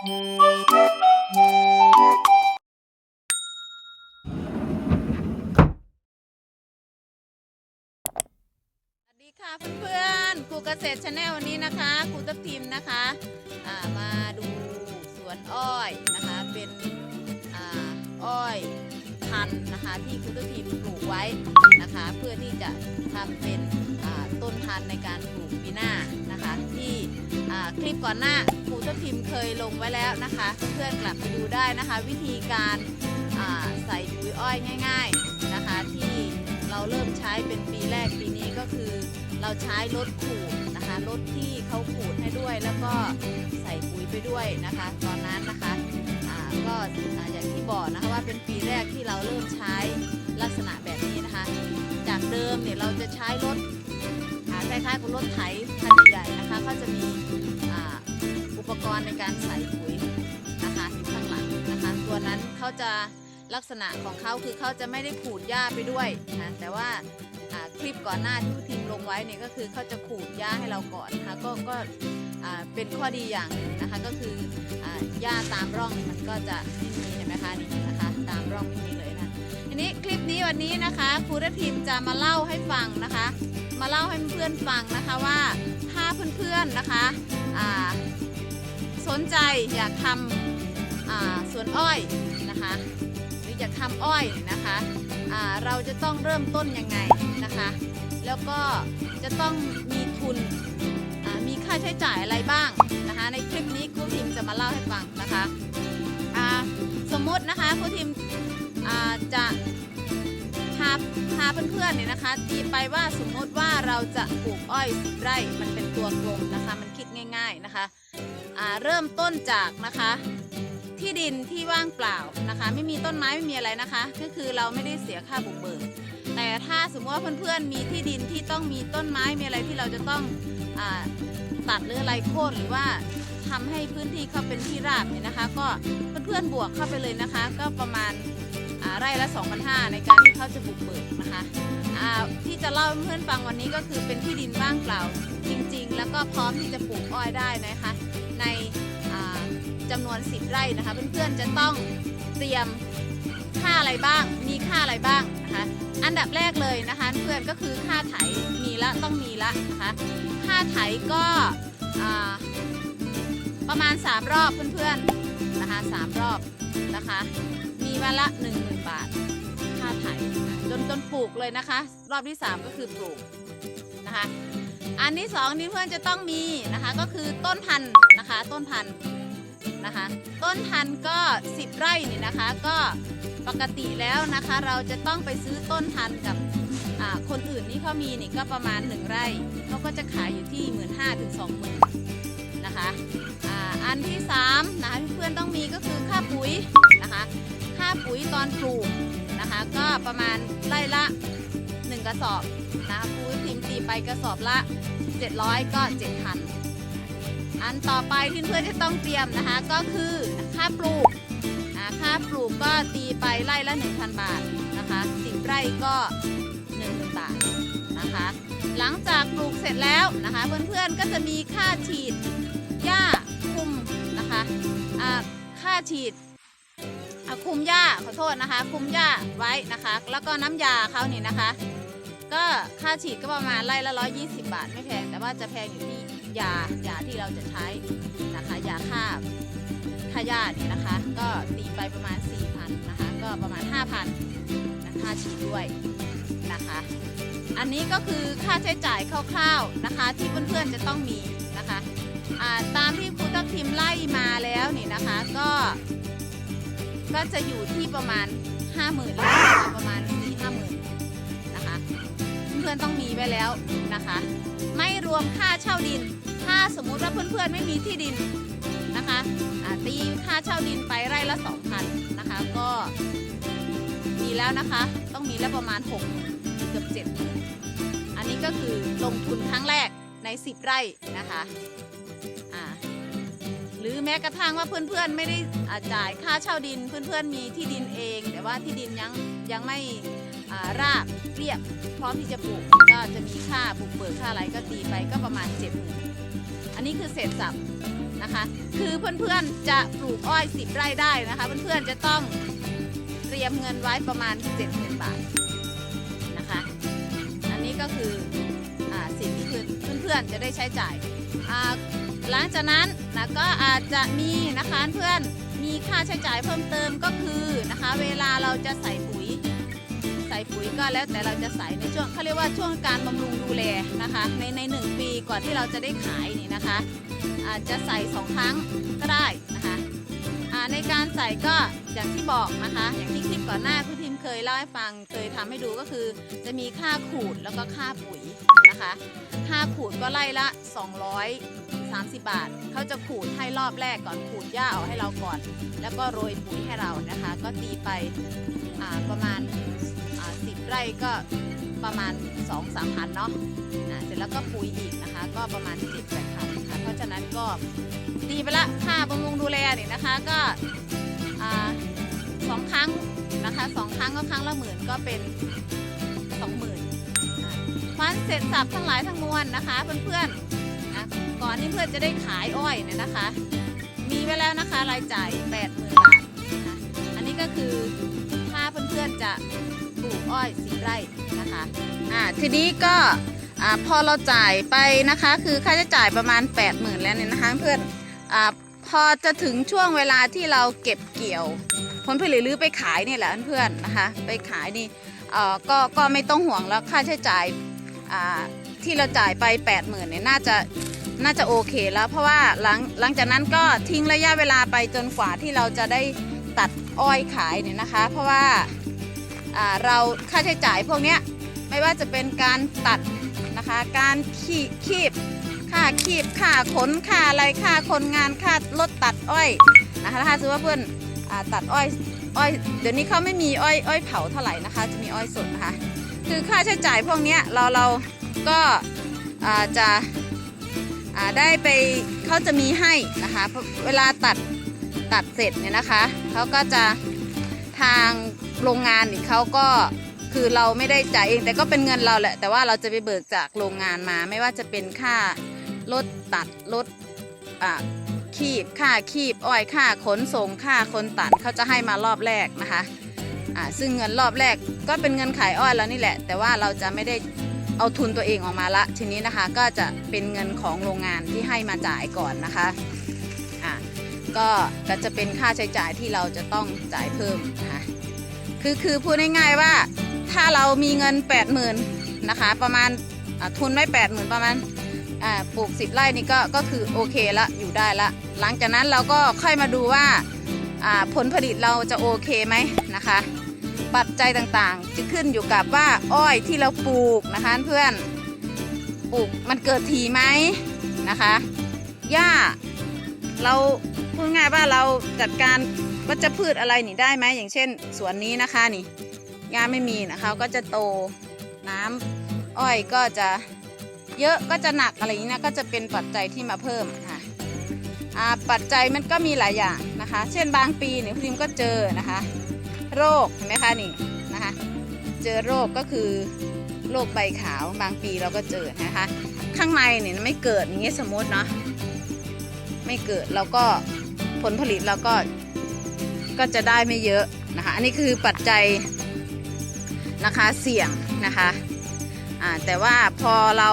สวัสดีค่ะเพื่อนๆครูเกษตรชาแนลวันนี้นะคะครูทับทิมนะคะะมาดูสวนอ้อยนะคะ เป็นออ้อย นนะคะที่ครูทับทิมปลูกไว้นะคะ เพื่อที่จะทำเป็นต้นพันธุ์ในการปลูกปีหน้านะคะ ที่คลิปก่อนหน้าครูทับทิมเคยลงไว้แล้วนะคะ เพื่อนกลับไปดูได้นะคะ วิธีการใส่ปุ๋ยอ้อยง่าย ๆนะคะ ที่เราเริ่มใช้เป็นปีแรกปีนี้ก็คือเราใช้รถขูดนะคะรถที่เขาขูดให้ด้วยแล้วก็ใส่ปุ๋ยไปด้วยนะคะ ตอนนั้นนะคะ ก็ออย่างที่บอกนะคะว่าเป็นปีแรกที่เราเริ่มใช้ลักษณะแบบนี้นะคะ จากเดิมเนี่ยเราจะใช้รถคล้ายๆกับรถไถคันใหญ่นะคะเขาจะมีอ,อุปกรณ์ในการใส่ปุ๋ยนะคะอยู่ข้างหลังนะคะตัวนั้นเขาจะลักษณะของเขาคือเขาจะไม่ได้ขูดหญ้าไปด้วยนะแต่ว่าคลิปก่อนหน้าที่พิมลงไว้เนี่ยก็คือเขาจะขูดหญ้าให้เราก่อนนะคะก็ก็ เป็นข้อดีอย่างหนึ่งนะคะก็คือหญ้าตามร่องมันก็จะไม่มีเห็นไหมคะนี่นะคะตามร่องไม่มีเลยนะทีนี้คลิปนี้วันนี้นะคะครูระพิมจะมาเล่าให้ฟังนะคะ มาเล่าให้เพื่อนฟังนะคะว่าถ้าเพื่อนๆนะคะสนใจอยากทำสวนอ้อยนะคะหรืออยากทำอ้อยนะคะเราจะต้องเริ่มต้นยังไงนะคะ แล้วก็จะต้องมีทุน ค่าใช้จ่ายอะไรบ้างนะคะ ในคลิปนี้ครูทิมจะมาเล่าให้ฟังนะคะสมมุตินะคะครูทิมจะพาพาเพื่อนๆเนี่ยนะคะตีไปว่าสมมติว่าเราจะปลูกอ้อยสิบไร่มันเป็นตัวกลมนะคะ มันคิดง่ายๆนะคะเริ่มต้นจากนะคะ ที่ดินที่ว่างเปล่านะคะ ไม่มีต้นไม้ไม่มีอะไรนะคะ ก็คือเราไม่ได้เสียค่าบุกเบิกแต่ถ้าสมมติว่าเพื่อนๆมีที่ดินที่ต้องมีต้นไม้มีอะไรที่เราจะต้องอ ตัดหรืออะไรโค่นหรือว่าทำให้พื้นที่เขาเป็นที่ราบเนี่ยนะคะ ก็เพื่อนๆบวกเข้าไปเลยนะคะ ก็ประมาณไร่ละ2,500ในการที่เขาจะบุกเบิกนะคะที่จะเล่าให้เพื่อนฟังวันนี้ก็คือเป็นที่ดินว่างเปล่าจริง ๆ แล้วก็พร้อมที่จะปลูกอ้อยได้นะคะ ในอ่าจำนวน 10 ไร่นะคะ เพื่อนๆจะต้องเตรียมค่าอะไรบ้าง มีค่าอะไรบ้างนะคะ อันดับแรกเลยนะคะ เพื่อนก็คือค่าไถมีละต้องมีละนะคะ ค่าไถก็ประมาณ 3 รอบเพื่อนๆนะคะ3รอบนะคะ มีวันละ 10,000 บาทค่าไถจนจนปลูกเลยนะคะ รอบที่ 3 ก็คือปลูกนะคะ อันที่สองที่เพื่อนจะต้องมีนะคะก็คือต้นพันธุ์นะคะต้นพันธุ์นะคะ ต้นพันธุ์ก็ 10 ไร่นี่นะคะก็ปกติแล้วนะคะ เราจะต้องไปซื้อต้นพันธุ์กับ เขามีนี่ก็ประมาณ 1 ไร่เขาก็จะขายอยู่ที่ 1 5ื่นถึงสองหมื่นนะคะอันที่3นะคะเพื่อนต้องมีก็คือค่าปุ๋ยนะคะค่าปุ๋ยตอนปลูกนะคะก็ประมาณไร่ละ 1 กระสอบนะคะปุ๋ยพิมพ์ตีไปกระสอบละ 700 ก็7,000 อันต่อไปที่เพื่อนจะต้องเตรียมนะคะก็คือค่าปลูกนะค่าปลูกก็ตีไปไร่ละ 1,000 บาทนะคะ10ไร่ก็ หลังจากปลูกเสร็จแล้วนะคะ เพื่อนๆก็จะมีค่าฉีดหญ้าคุมนะคะค่าฉีดคุมหญ้าขอโทษนะคะ คุมหญ้าไว้นะคะ แล้วก็น้ำยาเขานี่นะคะ ก็ค่าฉีดก็ประมาณไร่ละ120บาท ไม่แพงแต่ว่าจะแพงอยู่ที่ยายาที่เราจะใช้นะคะยาฆ่าฆ่าหญ้าเนี่ยนะคะ ก็ตีไปประมาณ4,000นะคะ ก็ประมาณ 5,000นะค่าฉีดด้วยนะคะ อันนี้ก็คือค่าใช้จ่ายคร่าวๆนะคะ ที่เพื่อนๆจะต้องมีนะคะตามที่ครูตักทิมไล่มาแล้วนี่นะคะก็ ก็จะอยู่ที่ประมาณ 50,000เลยนะคะประมาณ4-5หมื่นนะคะเพื่อนๆต้องมีไว้แล้วนะคะ ไม่รวมค่าเช่าดิน ถ้าสมมุติว่าเพื่อนๆไม่มีที่ดินนะคะตีค่าเช่าดินไปไร่ละ2,000นะคะก็มีแล้วนะคะต้องมีแล้วประมาณ6เกือ 7อันนี้ก็คือลงทุนครั้งแรกใน 10 ไร่นะคะอ่าหรือแม้กระทั่งว่าเพื่อนๆไม่ได้จ่ายค่าเช่าดินเพื่อนๆมีที่ดินเอง แต่ว่าที่ดินยังยังไม่ราบเรียบพร้อมที่จะปลูกก็จะมีค่าปลูกเบิกค่าอะไรก็ตีไปก็ประมาณ7จ็ดหมื่นอันนี้คือเศษสับนะคะคือเพื่อนๆจะปลูกอ้อย 10 ไร่ได้นะคะ เพื่อนๆจะต้องเตรียมเงินไว้ประมาณ70,000 บาทนะคะ พื่อนๆจะได้ใช้จ่ายหลังจากนั้นนะก็อาจจะมีนะคะเพื่อนมีค่าใช้จ่ายเพิ่มเติมก็คือนะคะ เวลาเราจะใส่ปุ๋ย ใส่ปุ๋ยก็แล้วแต่เราจะใส่ในช่วงเขาเรียกว่าช่วงการบำรุงดูแลนะคะ ในในหนึ่งปีก่อนที่เราจะได้ขายนี่นะคะ อาจจะใส่สองครั้งก็ได้นะคะในการใส่ก็อย่างที่บอกนะคะอย่างที่ คลิปก่อนหน้าคุณทิมเคยเล่าให้ฟังเคยทำให้ดูก็คือ จะมีค่าขูดแล้วก็ค่าปุ๋ยนะคะค่าขูดก็ไล่ละ 230 บาท เขาจะขูดให้รอบแรกก่อนขูดหญ้าออกให้เราก่อน แล้วก็โรยปุ๋ยให้เรานะคะ ก็ตีไปประมาณอ่า10ไร่ก็ประมาณ 2 3พันเนาะอ่าเสร็จแล้วก็ปุ๋ยอีกนะคะ ก็ประมาณ7 8พันค่ะเพราะฉะนั้นก็ตีไปละค่าบำรุงดูแลนี่นะคะก็สองครั้ง นะคะสองครั้งก็ครั้งละหมื่นก็เป็นสองหมื่นฟันเสร็จสับทั้งหลายทั้งมวลนะคะ เพื่อนๆนะก่อนที่เพื่อนจะได้ขายอ้อยเนี่ยนะคะ มีไว้แล้วนะคะรายจ่าย8 0 0 0 0บาทนะคะอันนี้ก็คือถ้าเพื่อนๆจะปลูกอ้อยสีไร่นะคะอ่าทีนี้ก็อ่าพอเราจ่ายไปนะคะ คือค่าใช้จ่ายประมาณ 8 0,000 แล้วเนี่ยนะคะเพื่อนอ่าพอจะถึงช่วงเวลาที่เราเก็บเกี่ยว ผลผลิตหรือไปขายนี่แหละเพื่อนๆนะคะไปขายนี่ก็ก็ไม่ต้องห่วงแล้วค่าใช้จ่ายที่เราจ่ายไป 8 0,000เนี่ยน่าจะน่าจะโอเคแล้ว เพราะว่าหลังหลังจากนั้นก็ทิ้งระยะเวลาไปจนกว่าที่เราจะได้ตัดอ้อยขายเนี่ยนะคะ เพราะว่าเราค่าใช้จ่ายพวกนี้ไม่ว่าจะเป็นการตัดนะคะการขีคีบค่าคีบค่าขนค่าอะไรค่าคนงานค่ารถตัดอ้อยนะคะถ้าสมมติว่าเพื่อน ตัดอ้อยอ้อยเดี๋ยวนี้เขาไม่มีอ้อยอ้อยเผาเท่าไหร่นะคะ จะมีอ้อยสดนะคะคือค่าใช้จ่ายพวกนี้เราเราก็จะได้ไปเขาจะมีให้นะคะเวลาตัดตัดเสร็จเนี่ยนะคะเขาก็จะทางโรงงานเขาก็คือเราไม่ได้จ่ายเองแต่ก็เป็นเงินเราแหละแต่ว่าเราจะไปเบิกจากโรงงานมา ไม่ว่าจะเป็นค่ารถตัดรถอ่า คีบค่าคีบอ้อยค่าขนส่งค่าคนตัดเขาจะให้มารอบแรกนะคะอ่าซึ่งเงินรอบแรกก็เป็นเงินขายอ้อยแล้วนี่แหละ แต่ว่าเราจะไม่ได้เอาทุนตัวเองออกมาละ ทีนี้นะคะก็จะเป็นเงินของโรงงานที่ให้มาจ่ายก่อนนะคะอ่าก็ก็จะเป็นค่าใช้จ่ายที่เราจะต้องจ่ายเพิ่มนะคะคือคือพูดง่ายๆว่าถ้าเรามีเงิน 8 0,000นะคะประมาณทุนไว้8 0,000 ประมาณ ปลูก10ไร่นี่ก็ก็คือโอเคละอยู่ได้ละ หลังจากนั้นเราก็ค่อยมาดูว่าผลผลิตเราจะโอเคไหมนะคะ ปัจจัยต่างๆ จะขึ้นอยู่กับว่าอ้อยที่เราปลูกนะคะเพื่อนปลูกมันเกิดทีไหมนะคะหญ้าเราพูดง่ายว่าเราจัดการวัชพืชอะไรนี่ได้ไหมอย่างเช่นสวนนี้นะคะนี่หญ้าไม่มีนะคะก็จะโตน้ำอ้อยก็จะ เยอะก็จะหนักอะไรอย่างนี้นะก็จะเป็นปัจจัยที่มาเพิ่มค่ะปัจจัยมันก็มีหลายอย่างนะคะ เช่นบางปีเนี่ยพิมก็เจอนะคะ โรคเห็นไหมคะนี่นะคะเจอโรคก็คือโรคใบขาวบางปีเราก็เจอนะคะ ข้างในเนี่ยไม่เกิดอย่างเงี้ยสมมติเนาะไม่เกิดเราก็ผลผลิตเราก็ก็จะได้ไม่เยอะนะคะ อันนี้คือปัจจัยนะคะเสี่ยงนะคะ อ่าแต่ว่าพอเรา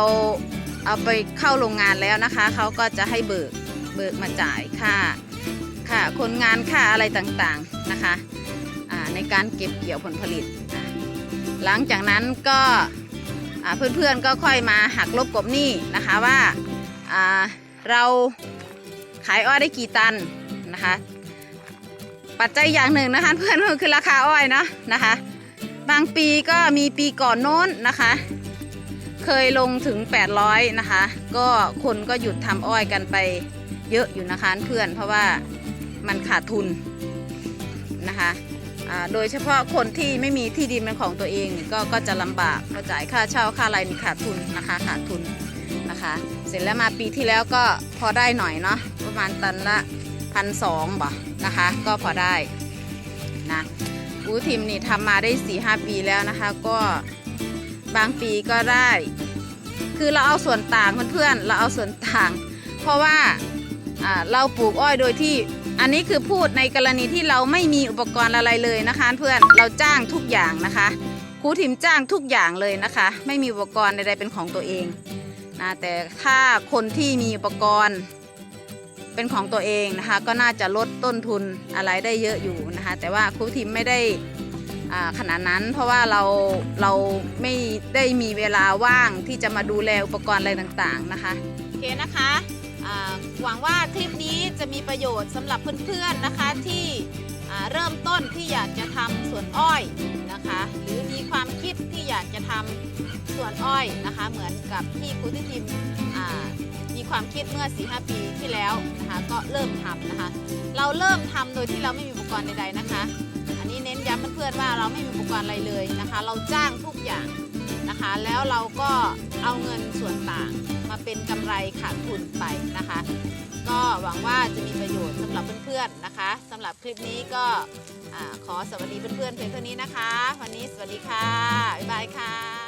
เอาไปเข้าโรงงานแล้วนะคะ เขาก็จะให้เบิกเบิกมาจ่ายค่าค่าคนงานค่าอะไรต่างๆนะคะอ่าในการเก็บเกี่ยวผลผลิต หลังจากนั้นก็เพื่อนๆก็ค่อยมาหักลบกบหนี้นะคะว่าอ่าเราขายอ้อยได้กี่ตันนะคะ ปัจจัยอย่างหนึ่งนะคะเพื่อนๆคือราคาอ้อยเนาะนะคะ บางปีก็มีปีก่อนโน้นนะคะ เคยลงถึง 800 นะคะ ก็คนก็หยุดทำอ้อยกันไปเยอะอยู่นะคะเพื่อนเพราะว่ามันขาดทุนนะคะโดยเฉพาะคนที่ไม่มีที่ดินเป็นของตัวเองก็ก็จะลำบากเพราะจ่ายค่าเช่าค่าอะไรนี่ขาดทุนนะคะขาดทุนนะคะ เสร็จแล้วมาปีที่แล้วก็พอได้หน่อยเนาะประมาณตันละพันสองบ่นะคะ ก็พอได้นะอูทิมนี่ทำมาได้สี่ห้าปีแล้วนะคะ ก็ บางปีก็ได้ คือเราเอาส่วนต่างเพื่อนๆ เราเอาส่วนต่าง เพราะว่าเราปลูกอ้อยโดยที่อันนี้คือพูดในกรณีที่เราไม่มีอุปกรณ์อะไรเลยนะคะ เพื่อนเราจ้างทุกอย่างนะคะครูทิมจ้างทุกอย่างเลยนะคะ ไม่มีอุปกรณ์ใดๆเป็นของตัวเองนะแต่ถ้าคนที่มีอุปกรณ์เป็นของตัวเองนะคะ ก็น่าจะลดต้นทุนอะไรได้เยอะอยู่นะคะ แต่ว่าครูทิมไม่ได้ ขนาดนั้นเพราะว่าเราเราไม่ได้มีเวลาว่างที่จะมาดูแลอุปกรณ์อะไรต่างๆนะคะโอเคนะคะหวังว่าคลิปนี้จะมีประโยชน์สำหรับเพื่อนๆนะคะที่เริ่มต้นที่อยากจะทำสวนอ้อยนะคะ หรือมีความคิดที่อยากจะทำสวนอ้อยนะคะ เหมือนกับที่ครูที่ทิมมีความคิดเมื่อ 4-5 ปีที่แล้วนะคะ ก็เริ่มทำนะคะ เราเริ่มทำโดยที่เราไม่มีอุปกรณ์ใดๆนะคะ เพื่อนๆว่าเราไม่มีอุปกรณ์อะไรเลยนะคะ เราจ้างทุกอย่างนะคะ แล้วเราก็เอาเงินส่วนต่างมาเป็นกำไรขาดทุนไปนะคะ ก็หวังว่าจะมีประโยชน์สำหรับเพื่อนๆนะคะสำหรับคลิปนี้ก็อขอสวัสดีเพื่อนๆเพียงเท่านี้นะคะ วันนี้สวัสดีค่ะบ๊ายบายค่ะ